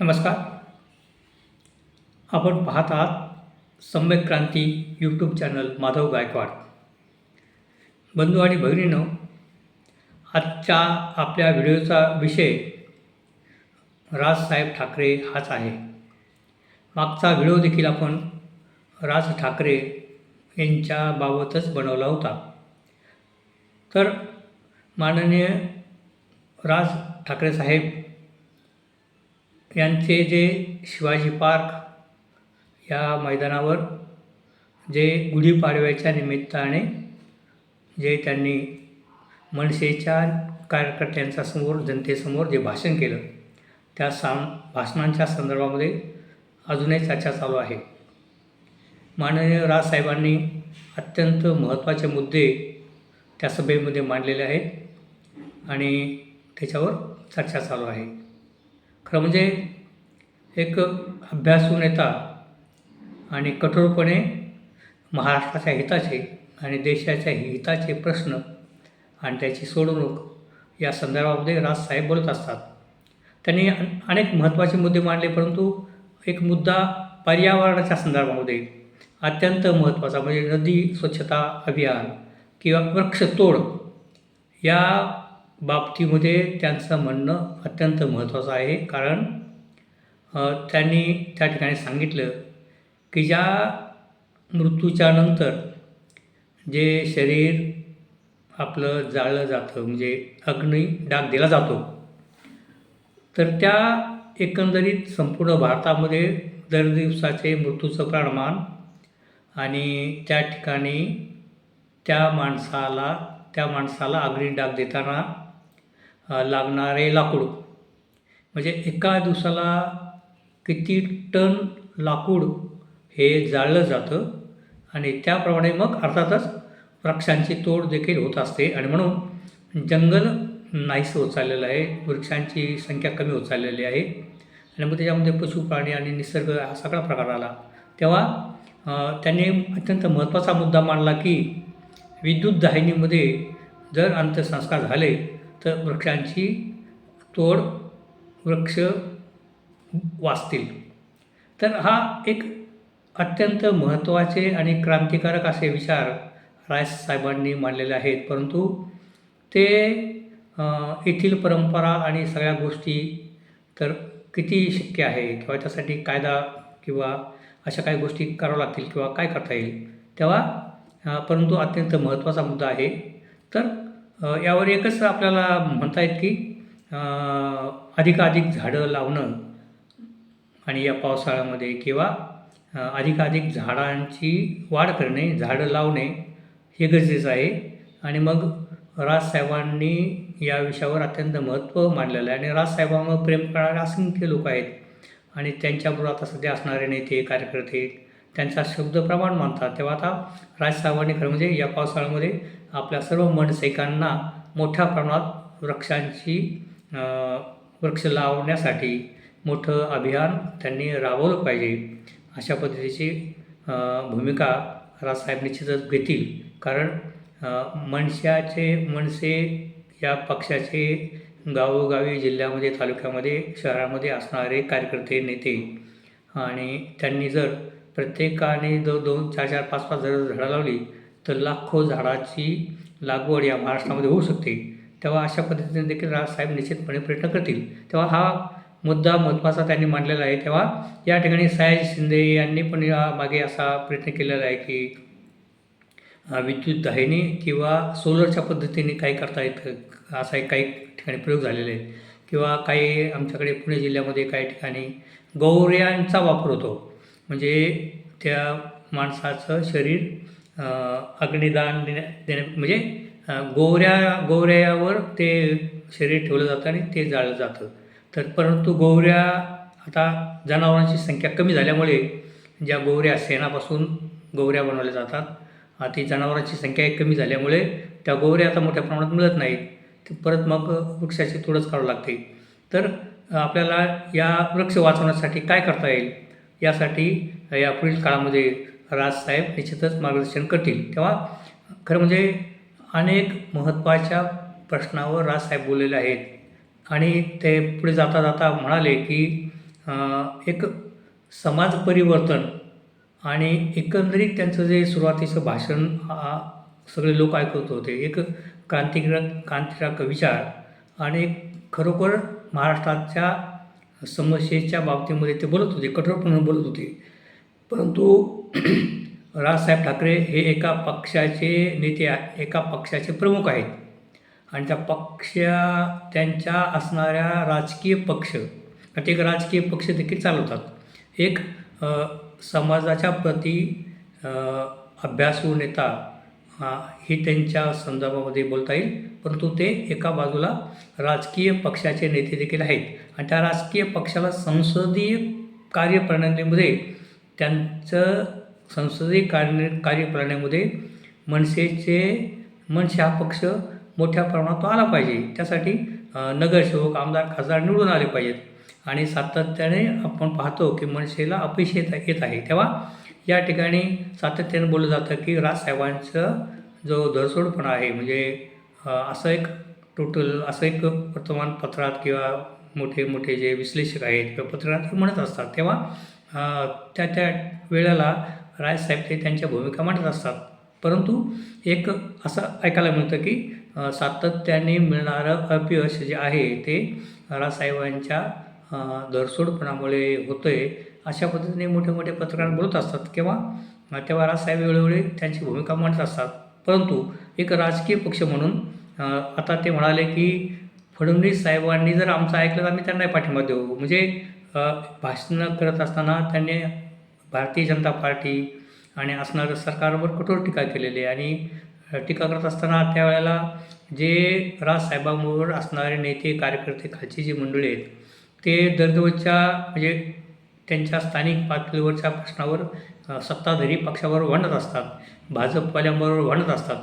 नमस्कार. आपण पाहत आहात सम्यक क्रांती यूट्यूब चॅनल माधव गायकवाड. बंधू आणि भगिनीनं आजच्या आपल्या व्हिडिओचा विषय राजसाहेब ठाकरे हाच आहे. मागचा व्हिडिओ देखील आपण राज ठाकरे यांच्याबाबतच बनवला होता. तर माननीय राज ठाकरे साहेब यांचे जे शिवाजी पार्क या मैदानावर जे गुढीपाडव्याच्या निमित्ताने जे त्यांनी मनसेच्या कार्यकर्त्यांच्या समोर जनतेसमोर जे भाषण केलं त्या साम भाषणांच्या संदर्भामध्ये अजूनही चर्चा चालू आहे. माननीय राजसाहेबांनी अत्यंत महत्त्वाचे मुद्दे त्या सभेमध्ये मांडलेले आहेत आणि त्याच्यावर चर्चा चालू आहे. खरं म्हणजे एक अभ्यासून नेता आणि कठोरपणे महाराष्ट्राच्या हिताचे आणि देशाच्या हिताचे प्रश्न आणि त्याची सोडवणूक या संदर्भामध्ये राजसाहेब बोलत असतात. त्यांनी अनेक महत्त्वाचे मुद्दे मांडले परंतु एक मुद्दा पर्यावरणाच्या संदर्भामध्ये अत्यंत महत्त्वाचा म्हणजे नदी स्वच्छता अभियान किंवा वृक्षतोड या बाबतीमध्ये त्यांचं म्हणणं अत्यंत महत्त्वाचं आहे. कारण त्यांनी त्या ठिकाणी सांगितलं की ज्या मृत्यूच्या नंतर जे शरीर आपलं जाळलं जातं म्हणजे अग्नी डाग दिला जातो तर त्या एकंदरीत संपूर्ण भारतामध्ये दर दिवसाचे मृत्यूचं प्रमाण आणि त्या ठिकाणी त्या माणसाला त्या माणसाला अग्नी डाग देताना लागणारे लाकूड. म्हणजे एका दिवसाला किती टन लाकूड हे जाळलं जातं आणि त्याप्रमाणे मग अर्थातच वृक्षांची तोड देखील होत असते. आणि म्हणून जंगल नाहीसं होत चाललेलं आहे वृक्षांची संख्या कमी होत चाललेली आहे. आणि मग त्याच्यामध्ये पशु प्राणी आणि निसर्ग हा सगळा प्रकार आला. तेव्हा त्यांनी अत्यंत महत्त्वाचा मुद्दा मांडला की विद्युत दाहिनीमध्ये जर अंत्यसंस्कार झाले तर वृक्षांची तोड वृक्ष वाचतील. तर हा एक अत्यंत महत्त्वाचे आणि क्रांतिकारक असे विचार रायसाहेबांनी मांडलेले आहेत. परंतु ते येथील परंपरा आणि सगळ्या गोष्टी तर किती शक्य आहे किंवा त्यासाठी कायदा किंवा अशा काही गोष्टी कराव्या लागतील किंवा काय करता येईल? तेव्हा परंतु अत्यंत महत्त्वाचा मुद्दा आहे. तर यावर एकच आपल्याला म्हणता येत की अधिकाधिक झाडं लावणं आणि या पावसाळ्यामध्ये किंवा अधिकाधिक झाडांची वाढ करणे झाडं लावणे हे गरजेचं आहे. आणि मग राजसाहेबांनी या विषयावर अत्यंत महत्त्व मांडलेलं आहे. आणि राजसाहेबांवर प्रेम करणारे असंख्य लोक आहेत. आणि त्यांच्याबरोबर आता सध्या असणारे नेते कार्यकर्ते त्यांचा शब्द प्रमाण मानतात. तेव्हा आता राजसाहेबांनी खरं म्हणजे या पावसाळ्यामध्ये आपल्या सर्व मनसैकांना मोठ्या प्रमाणात वृक्षांची वृक्ष लावण्यासाठी मोठं अभियान त्यांनी राबवलं पाहिजे. अशा पद्धतीची भूमिका राजसाहेब निश्चितच घेतील. कारण मनशाचे मनसे या पक्षाचे गावोगावी जिल्ह्यामध्ये तालुक्यामध्ये शहरामध्ये असणारे कार्यकर्ते नेते आणि त्यांनी जर प्रत्येकाने दो दोन चार चार पाच पाच जर झाडं लावली तर लाखो झाडाची लागवड या महाराष्ट्रामध्ये होऊ शकते. तेव्हा अशा पद्धतीने देखील राजसाहेब निश्चितपणे प्रयत्न करतील. तेव्हा हा मुद्दा महत्त्वाचा त्यांनी मांडलेला आहे. तेव्हा या ठिकाणी सयाजी शिंदे यांनी पण या मागे असा प्रयत्न केलेला आहे की विद्युत दाहिनी किंवा सोलरच्या पद्धतीने काही करता येतं. असा एक काही ठिकाणी प्रयोग झालेले आहेत किंवा काही आमच्याकडे पुणे जिल्ह्यामध्ये काही ठिकाणी गौऱ्यांचा वापर होतो. म्हणजे त्या माणसाचं शरीर अग्निदान देण्या देण्या म्हणजे गोवऱ्या गोवऱ्यावर ते शरीर ठेवलं जातं आणि ते जाळलं जातं. तर परंतु गोवऱ्या आता जनावरांची संख्या कमी झाल्यामुळे ज्या गोवऱ्या शेणापासून गोवऱ्या बनवल्या जातात ती जनावरांची संख्या कमी झाल्यामुळे त्या गोवऱ्या आता मोठ्या प्रमाणात मिळत नाहीत. ते परत मग वृक्षाची तोडच काढावं लागते. तर आपल्याला या वृक्ष वाचवण्यासाठी काय करता येईल? यासाठी या पुढील काळामध्ये राजसाहेब निश्चितच मार्गदर्शन करतील. तेव्हा खरं म्हणजे अनेक महत्त्वाच्या प्रश्नावर राजसाहेब बोललेले आहेत. आणि ते पुढे जाता जाता म्हणाले की एक समाज परिवर्तन आणि एकंदरीत त्यांचं जे सुरुवातीचं भाषण सगळे लोक ऐकत होते एक क्रांतिकारक क्रांतिकारक विचार आणि खरोखर महाराष्ट्राच्या समस्येच्या बाबतीमध्ये ते बोलत होते कठोरपणे बोलत होते. परंतु राजसाहेब ठाकरे हे एका पक्षाचे नेते एका पक्षाचे प्रमुख आहेत. आणि त्या पक्षा त्यांच्या असणाऱ्या राजकीय पक्ष ते एक राजकीय पक्ष देखील चालवतात. एक समाजाच्या प्रती अभ्यासू नेता हे ही त्यांच्या संदर्भामध्ये बोलता येईल. परंतु ते एका बाजूला राजकीय पक्षाचे नेते देखील आहेत. आणि त्या राजकीय पक्षाला संसदीय कार्यप्रणालीमध्ये त्यांचं संसदीय कार्य कार्यप्रणालीमध्ये मनसेचे मनसे हा पक्ष मोठ्या प्रमाणात आला पाहिजे. त्यासाठी नगरसेवक आमदार खासदार निवडून आले पाहिजेत. आणि सातत्याने आपण पाहतो की मनसेला अपयश येत येत आहे. तेव्हा या ठिकाणी सातत्याने बोललं जातं की राजसाहेबांचं जो धरसोडपणा आहे म्हणजे असं एक टोटल असं एक वर्तमानपत्रात किंवा मोठे मोठे जे विश्लेषक आहेत किंवा पत्रकारात म्हणत असतात तेव्हा त्या त्या वेळेला राजसाहेब ते त्यांच्या भूमिका मांडत असतात. परंतु एक असं ऐकायला मिळतं की सातत्याने मिळणारं अपयश जे आहे ते राजसाहेबांच्या धरसोडपणामुळे होतं आहे अशा पद्धतीने मोठे मोठे पत्रकार बोलत असतात किंवा तेव्हा राजसाहेब वेळोवेळी त्यांची भूमिका मांडत असतात. परंतु एक राजकीय पक्ष म्हणून आता ते म्हणाले की फडणवीस साहेबांनी जर आमचं ऐकलं तर आम्ही त्यांनाही पाठिंबा देऊ. म्हणजे भाषणं करत असताना त्यांनी भारतीय जनता पार्टी आणि असणारं सरकारवर कठोर टीका केलेली आहे. आणि टीका करत असताना त्यावेळेला जे राजसाहेबांवर असणारे नेते कार्यकर्ते खालची जी मंडळी आहेत ते दररोजच्या म्हणजे त्यांच्या स्थानिक पातळीवरच्या प्रश्नावर सत्ताधारी पक्षावर भांडत असतात. भाजपवाल्यांबरोबर भांडत असतात.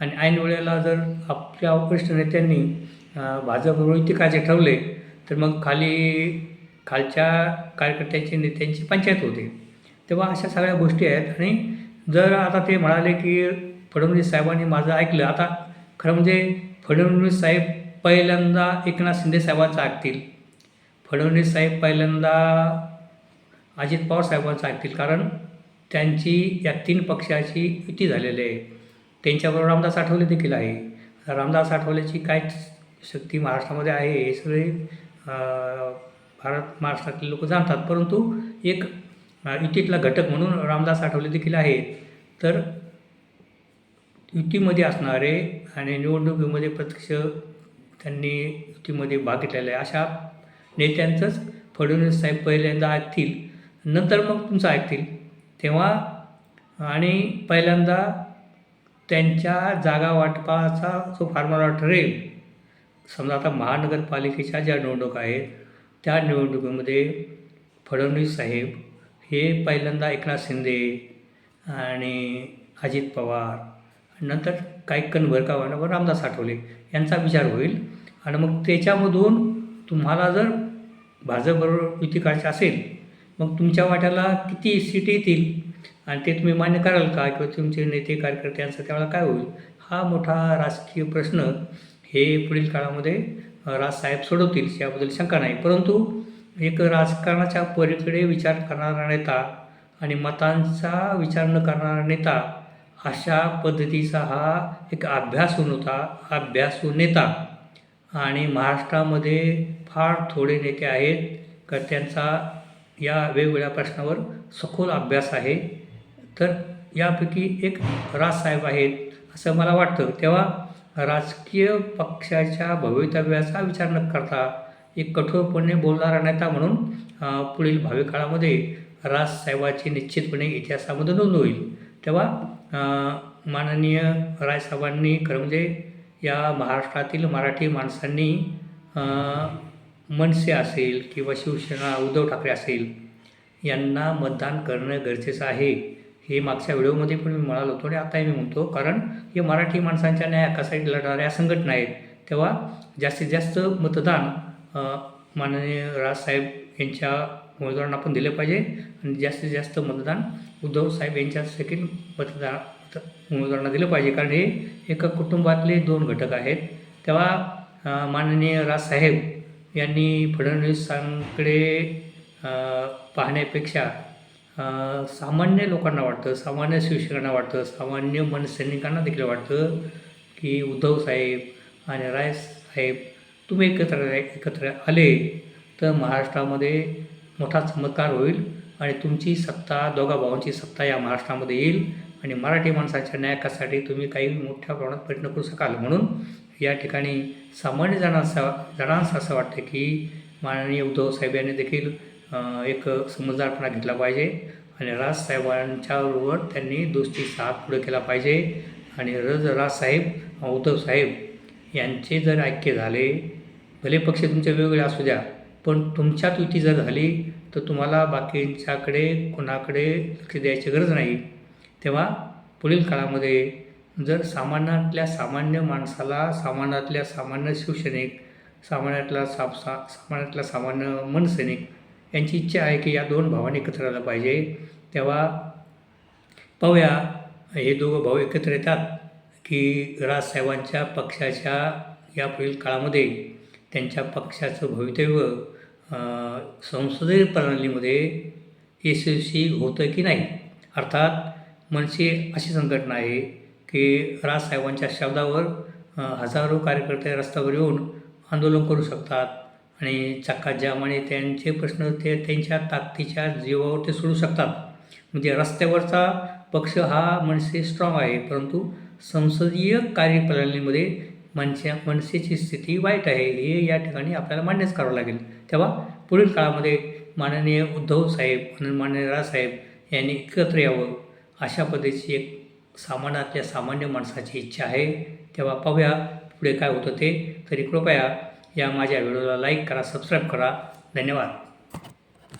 आणि ऐन वेळेला जर आपल्या वरिष्ठ नेत्यांनी अ, भाजपबरोबर टीकाचे ठरवले तर मग खाली खालच्या कार्यकर्त्यांची नेत्यांची पंचायत होते. तेव्हा अशा सगळ्या गोष्टी आहेत. आणि जर आता ते म्हणाले की फडणवीस साहेबांनी माझं ऐकलं आता खरं म्हणजे फडणवीस साहेब पहिल्यांदा एकनाथ शिंदे साहेबांचं ऐकतील. फडणवीस साहेब पहिल्यांदा अजित पवार साहेबांचं ऐकतील कारण त्यांची या तीन पक्षाची युती झालेली आहे. त्यांच्याबरोबर रामदास आठवले देखील आहे. रामदास आठवलेची काय शक्ती महाराष्ट्रामध्ये आहे हे सगळे भारत महाराष्ट्रातले लोक जाणतात. परंतु एक युतीतला घटक म्हणून रामदास आठवले देखील आहेत तर युतीमध्ये असणारे आणि निवडणुकीमध्ये प्रत्यक्ष त्यांनी युतीमध्ये भाग घेतलेला आहे. अशा नेत्यांचंच फडणवीस साहेब पहिल्यांदा ऐकतील. नंतर मग तुमचं ऐकतील. तेव्हा आणि पहिल्यांदा त्यांच्या जागा वाटपाचा जो फार्मला ठरेल समजा आता महानगरपालिकेच्या ज्या निवडणुका आहेत त्या निवडणुकीमध्ये फडणवीस साहेब हे पहिल्यांदा एकनाथ शिंदे आणि अजित पवार नंतर काही कण का होईना, रामदास आठवले यांचा विचार होईल. आणि मग त्याच्यामधून तुम्हाला जर भाजपबरोबर युती करायची असेल मग तुमच्या वाट्याला किती सीट येतील? आणि ते तुम्ही मान्य कराल का? किंवा तुमचे नेते कार्यकर्त्यांचा त्यावेळेला काय होईल? हा मोठा राजकीय प्रश्न हे पुढील काळामध्ये राजसाहेब सोडवतील याबद्दल शंका नाही. परंतु एक राजकारणाच्या पलीकडे विचार करणारा नेता आणि मतांचा विचार न करणारा नेता अशा पद्धतीचा हा एक अभ्यासू होता अभ्यासू नेता. आणि महाराष्ट्रामध्ये फार थोडे नेते आहेत का त्यांचा या वेगवेगळ्या प्रश्नावर सखोल अभ्यास आहे. तर यापैकी एक राजसाहेब आहेत असं मला वाटतं. तेव्हा राजकीय पक्षाच्या भवितव्याचा विचार न करता एक कठोरपणे बोलणारा नेता म्हणून पुढील भावी काळामध्ये राजसाहेबाची निश्चितपणे इतिहासामध्ये नोंद होईल. तेव्हा माननीय राजसाहेबांनी खरं म्हणजे या महाराष्ट्रातील मराठी माणसांनी मनसे असेल किंवा शिवसेना उद्धव ठाकरे असेल यांना मतदान करणं गरजेचं आहे. हे मागच्या व्हिडिओमध्ये पण मी म्हणालो होतो आणि आताही मी म्हणतो कारण हे मराठी माणसांच्या न्याय हक्कासाठी लढणाऱ्या संघटना आहेत. तेव्हा जास्तीत जास्त मतदान माननीय राजसाहेब यांच्या उमेदवारांना आपण दिले पाहिजे आणि जास्तीत जास्त मतदान उद्धव साहेब यांच्या सेकंड मतदान उमेदवारांना दिलं पाहिजे. कारण हे एका कुटुंबातले दोन घटक आहेत. तेव्हा माननीय राजसाहेब यांनी फडणवीसांकडे पाहण्यापेक्षा सामान्य लोकांना वाटतं सामान्य शिवसैनिकांना वाटतं सामान्य मनसैनिकांना देखील वाटतं की उद्धव साहेब आणि राय साहेब तुम्ही एकत्र एकत्र आले तर महाराष्ट्रामध्ये मोठा चमत्कार होईल आणि तुमची सत्ता दोघा भावांची सत्ता या महाराष्ट्रामध्ये येईल आणि मराठी माणसाच्या न्यायकासाठी तुम्ही काही मोठ्या प्रमाणात प्रयत्न करू शकाल म्हणून या ठिकाणी सामान्य जणांसा जणांस असं वाटतं की माननीय उद्धव साहेब यांनी देखील एक समजदारपणा घेतला पाहिजे आणि राजसाहेबांच्याबरोबर त्यांनी दोस्ती साथ पुढे केला पाहिजे. आणि रज राजसाहेब उद्धव साहेब यांचे जर ऐक्य झाले भले पक्ष तुमचे वेगवेगळे असू द्या पण तुमच्यात युती जर झाली तर तुम्हाला बाकींच्याकडे कोणाकडे लक्ष द्यायची गरज नाही. तेव्हा पुढील काळामध्ये जर सामान्यातल्या सामान्य माणसाला सामान्यातल्या सामान्य शिवसैनिक सामान्यातला सा सा सामान्यातला सामान्य मनसैनिक यांची इच्छा आहे की या दोन भावांनी एकत्र आलं पाहिजे. तेव्हा पाहूया हे दोघं भाऊ एकत्र येतात की राजसाहेबांच्या पक्षाच्या या पुढील काळामध्ये त्यांच्या पक्षाचं भवितव्य संसदीय प्रणालीमध्ये यशस्वी होतं की नाही? अर्थात मनसे अशी संघटना आहे की राजसाहेबांच्या शब्दावर हजारो कार्यकर्ते रस्त्यावर येऊन आंदोलन करू शकतात आणि चक्काजाम आणि त्यांचे प्रश्न ते त्यांच्या ताकदीच्या जीवावर ते सोडू शकतात. म्हणजे रस्त्यावरचा पक्ष हा मनसे स्ट्रॉंग आहे परंतु संसदीय कार्यप्रणालीमध्ये मनसे मनसेची स्थिती वाईट आहे हे या ठिकाणी आपल्याला मान्यच करावं लागेल. तेव्हा पुढील काळामध्ये माननीय उद्धव साहेब आणि माननीय राजसाहेब यांनी एकत्र यावं अशा पद्धतीची एक सामान्यातल्या सामान्य माणसाची इच्छा आहे तेव्हा पाहूया पुढे काय होतं ते. तरी कृपया या माझ्या व्हिडिओला लाईक करा सबस्क्राईब करा. धन्यवाद.